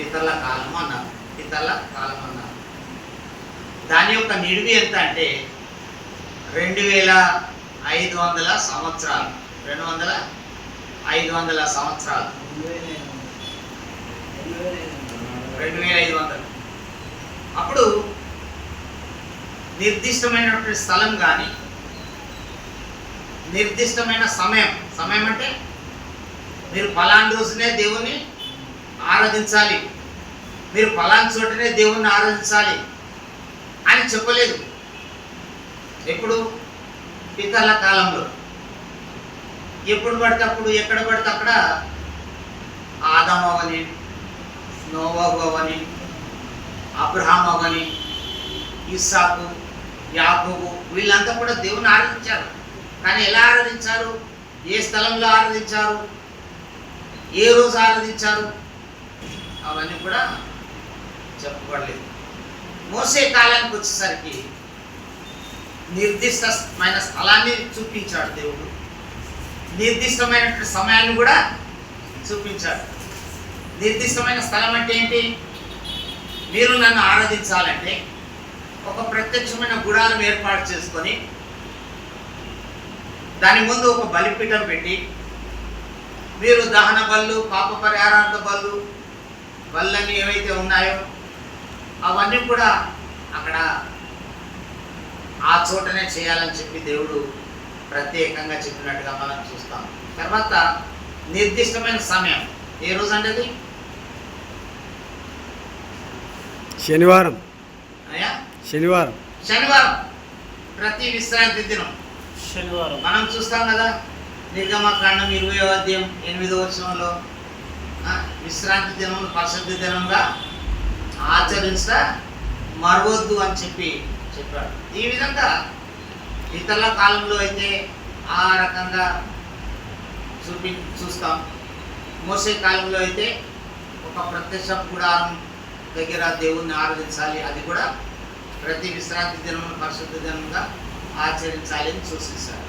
పితల కాలం అన్నారు. పితల కాలం అన్నారు. దాని యొక్క నిడివి ఎంత అంటే రెండు వేల ఐదు వందల సంవత్సరాలు. రెండు వందల ఐదు వందల సంవత్సరాలు. రెండు వేల ఐదు వందలు. అప్పుడు నిర్దిష్టమైనటువంటి స్థలం కానీ నిర్దిష్టమైన సమయం సమయం అంటే మీరు ఫలాన్ రోజునే దేవుని ఆరాధించాలి. మీరు ఫలాన్ చోటనే దేవుణ్ణి ఆరాధించాలి అని చెప్పలేదు. ఎప్పుడు? పితల కాలంలో. ఎప్పుడు పడితే అప్పుడు ఎక్కడ పడితే అక్కడ? ఆదం అవని నోవాహు అవని అబ్రహాం అవని ఇస్సాకు యాకోబు వీళ్ళంతా కూడా దేవుని ఆరాధించారు. కానీ ఎలా ఆరాధించారు? ఏ స్థలంలో ఆరాధించారు? ఏ రోజు ఆరాధించారు? అవన్నీ కూడా చెప్పబడలేదు. మోసే కాలానికి వచ్చేసరికి నిర్దిష్టమైన స్థలాన్ని చూపించాడు దేవుడు. నిర్దిష్టమైనటువంటి సమయాన్ని కూడా చూపించాడు. నిర్దిష్టమైన స్థలం అంటే ఏంటి? మీరు నన్ను ఆరాధించాలంటే ఒక ప్రత్యక్షమైన గుడారం ఏర్పాటు చేసుకొని దాని ముందు ఒక బలిపీఠం పెట్టి మీరు దహన బళ్ళు పాప పరిహారార్థ బళ్ళు బళ్ళని ఏవైతే ఉన్నాయో అవన్నీ కూడా అక్కడ ఆ చోటనే చేయాలని చెప్పి దేవుడు ప్రత్యేకంగా చెప్పినట్టుగా మనం చూస్తాం. తర్వాత నిర్దిష్టమైన సమయం. ఏ రోజు అంటే అది? శనివారం. అయ్యా? శనివారం. శనివారం. ప్రతి విశ్రాంతి దినం. శనివారం. మనం చూస్తాం కదా నిర్గమకాండం ఇరవై అధ్యాయం ఎనిమిదో వచనంలో విశ్రాంతి దినం పరిశుద్ధ దినంగా ఆచరించ మరవద్దు అని చెప్పి చెప్పాడు. ఈ విధంగా ఇతరుల కాలంలో అయితే ఆ రకంగా చూపి చూస్తాం. మోసే కాలంలో అయితే ఒక ప్రత్యక్ష గుడారం దగ్గర దేవుణ్ణి ఆరాధించాలి. అది కూడా ప్రతి విశ్రాంతి దినం పరిశుద్ధ దినంగా ఆచరించాలి అని సూచిస్తాడు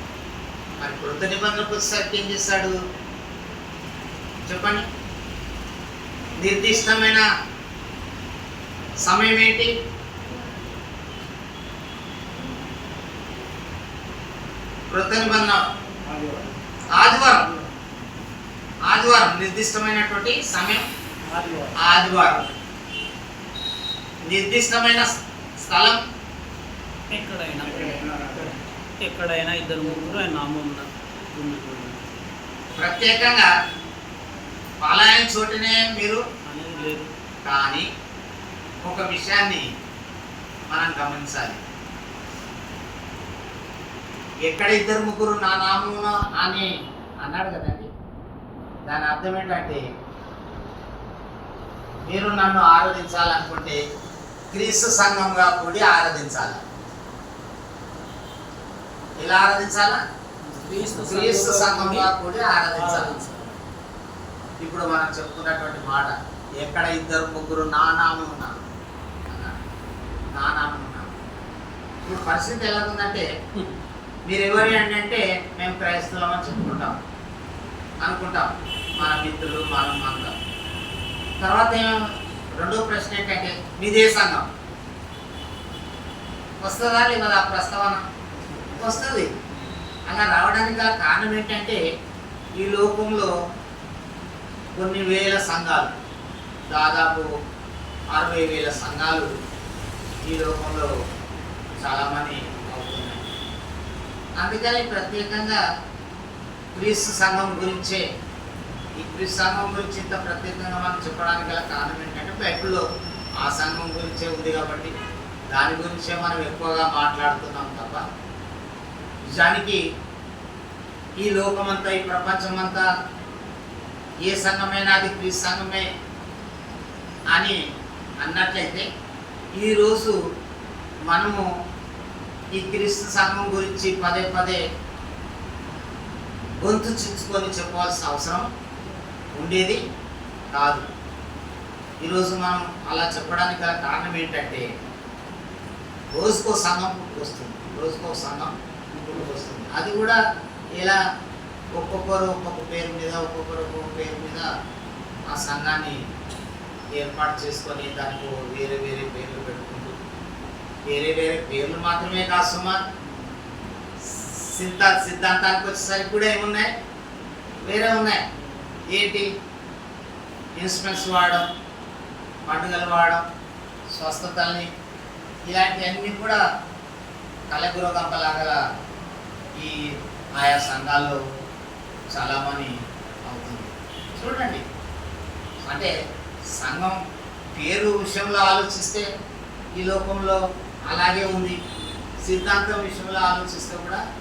మరి కృత నిబంధనకు వచ్చేసరికి ఏం చేస్తాడు? చెప్పండి. నిర్దిష్టమైన సమయం ఏంటి? కృత నిబంధన ఆదివారం. ఆదివారం నిర్దిష్టమైనటువంటి సమయం? ఆదివారం. నిర్దిష్టమైన స్థలం? ఎక్కడైనా. ఎక్కడైనా. ఇద్దరు ముగ్గురు ఆయన నామం ప్రత్యేకంగా పాలాయన చోటనే మీరు? కానీ ఒక విషయాన్ని మనం గమనించాలి. ఎక్కడ ఇద్దరు ముగ్గురు నా నామమున అని అన్నాడు కదండి? దాని అర్థం ఏంటంటే మీరు నన్ను ఆరాధించాలనుకుంటే క్రీస్తు సంఘంగా కూడి ఆరాధించాలి. ఎలా ఆరాధించాలా? క్రీస్తు సంఘంగా కూడి ఆరాధించాలి. ఇప్పుడు మనం చెప్పుకున్నటువంటి మాట. ఎక్కడ ఇద్దరు ముగ్గురు నా ఉన్నారు? నానామి నా ఇప్పుడు పరిస్థితి ఎలా ఉందంటే మీరు ఎవరి అని అంటే మేము క్రైస్తవం అని చెప్పుకుంటాం. అనుకుంటాం. మన మిత్రులు మనం అందరం తర్వాత రెండో ప్రశ్న ఏంటంటే మీదే సంఘం. వస్తుందా లేదా ఆ ప్రస్తావన? వస్తుంది. అలా రావడానికి గల కారణం ఏంటంటే ఈ లోకంలో కొన్ని వేల సంఘాలు దాదాపు అరవై వేల సంఘాలు ఈ లోకంలో చాలామంది అవుతున్నాయి అందుకని ప్రత్యేకంగా క్రీస్తు సంఘం గురించే ఈ క్రీస్తు సంఘం గురించి ఇంత ప్రత్యేకంగా మనం చెప్పడానికి గల కారణం ఏంటంటే బైబిల్లో ఆ సంఘం గురించే ఉంది కాబట్టి దాని గురించే మనం ఎక్కువగా మాట్లాడుతున్నాం తప్ప నిజానికి ఈ లోకమంతా ఈ ప్రపంచమంతా ఏ సంఘమైనా అది క్రీస్తు సంఘమే అని అన్నట్లయితే ఈరోజు మనము ఈ క్రీస్తు సంఘం గురించి పదే పదే గొంతు చించుకొని చెప్పవలసిన అవసరం ఉండేది కాదు. ఈరోజు మనం అలా చెప్పడానికి గల కారణం ఏంటంటే రోజుకో సంఘం పుట్టుకొస్తుంది రోజుకో సంఘం పుట్టుకొస్తుంది అది కూడా ఇలా ఒక్కొక్కరు ఒక్కొక్క పేరు మీద ఒక్కొక్కరు ఒక్కొక్క పేరు మీద ఆ సంఘాన్ని ఏర్పాటు చేసుకొని దానికి వేరే వేరే పేర్లు పెట్టుకుంటూ వేరే వేరే పేర్లు మాత్రమే కాదు సుమా సిద్ధాంత సిద్ధాంతానికి వచ్చేసరికి కూడా ఏమున్నాయి? వేరే ఉన్నాయి. ఏంటి? ఇన్స్ట్రుమెంట్స్ వాడడం పండుగలు వాడడం స్వస్థతల్ని ఇలాంటివన్నీ కూడా కలగురగంపలాగల ఈ ఆయా సంఘాల్లో చాలా చాలామంది అవుతుంది. చూడండి. అంటే సంఘం పేరు విషయంలో ఆలోచిస్తే ఈ లోకంలో అలాగే ఉంది. సిద్ధాంతం విషయంలో ఆలోచిస్తే కూడా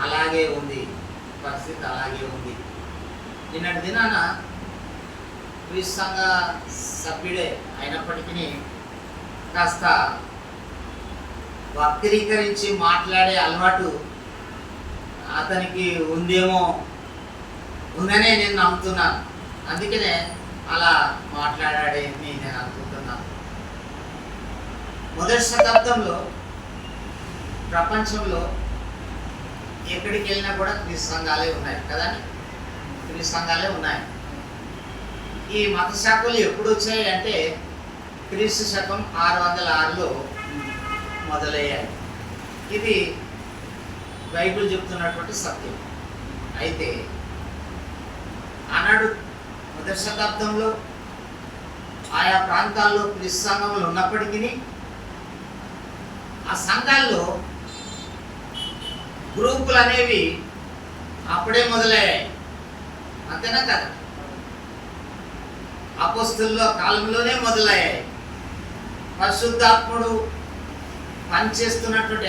అలాగే ఉంది. పరిస్థితి అలాగే ఉంది. నిన్నటి దినాన క్రీస్తు సంఘ సభ్యుడే అయినప్పటికీ కాస్త వక్రీకరించి మాట్లాడే అలవాటు అతనికి ఉందేమో ఉందనే నేను నమ్ముతున్నాను. అందుకనే అలా మాట్లాడాడేని నేను అనుకుంటున్నాను. మొదటి శతాబ్దంలో ప్రపంచంలో ఎక్కడికి వెళ్ళినా కూడా క్రీస్తు సంఘాలే ఉన్నాయి కదా? క్రీస్తు సంఘాలే ఉన్నాయి. ఈ మత శాఖలు ఎప్పుడు వచ్చాయి అంటే క్రీస్తు శకం ఆరు వందల ఆరులో మొదలయ్యాయి. ఇది బైబిల్ చెప్తున్నటువంటి సత్యం. అయితే ఆనాడు మొదటి శతాబ్దంలో ఆయా ప్రాంతాల్లో క్రీస్తు సంఘములు ఉన్నప్పటికీ ఆ సంఘాల్లో గ్రూపులు అనేవి అప్పుడే మొదలయ్యాయి. అంతేనా కదా? అపోస్తుల్లో కాలంలోనే మొదలయ్యాయి. పరిశుద్ధాత్ముడు పనిచేస్తున్నటువంటి